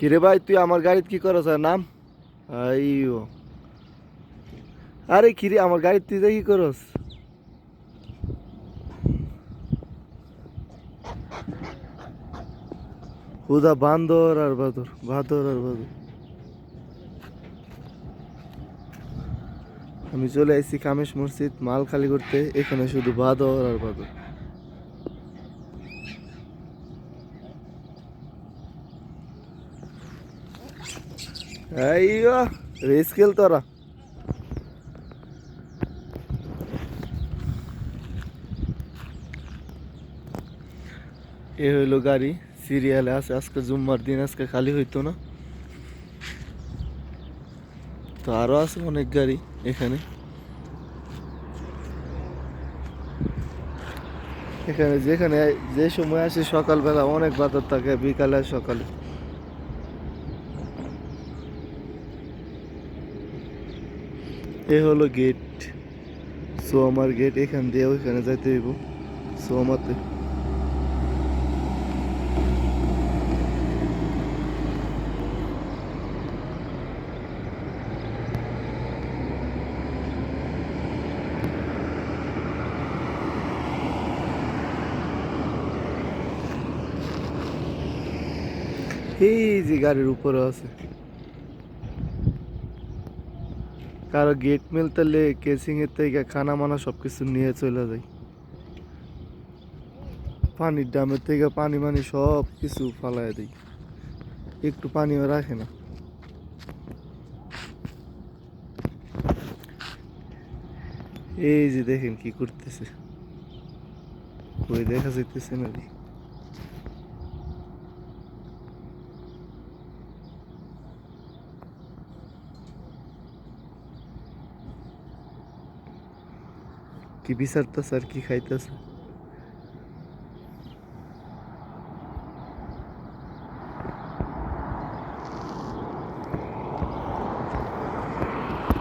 কিরে ভাই, তুই আমার গাড়িতে কি করছ? নাম? আইও আরে কিরে, আমার গাড়িতে তুই কি করস হুদা, বান্দর আর বাদর বাদর আর বাদর। আমি চলে এসেছি কামেশ মসজিদ, মাল খালি করতে, এখানে শুধু বাদর আর বাদর। রেস খেল তোরা এ হইল গাড়ি সিরিয়ালে আছে, আজকে জুম্মার দিন, আজকে খালি হইতো না। তো আরও আছে অনেক গাড়ি এখানে। এখানে যেখানে যে সময় আসে সকালবেলা অনেক বাজার থাকে, বিকালে সকালে। এ হলো গেট সোমার গেট এখান দিয়ে ওইখানে যাইতে হইব। সোমাতে এই যে গাড়ির উপরে আছে। কারও গেট মেলতালে কেসিং এর থেকে খানা মানা সবকিছু নিয়ে চলে যায় পানির ড্রামের থেকে পানি মানি সব কিছু ফালায় দেয় একটু পানিও রাখে না। এই যে দেখেন কি করতেছে। ওই দেখা যাইতেছে না কি বিচারতেছে আর কি খাইতেছে।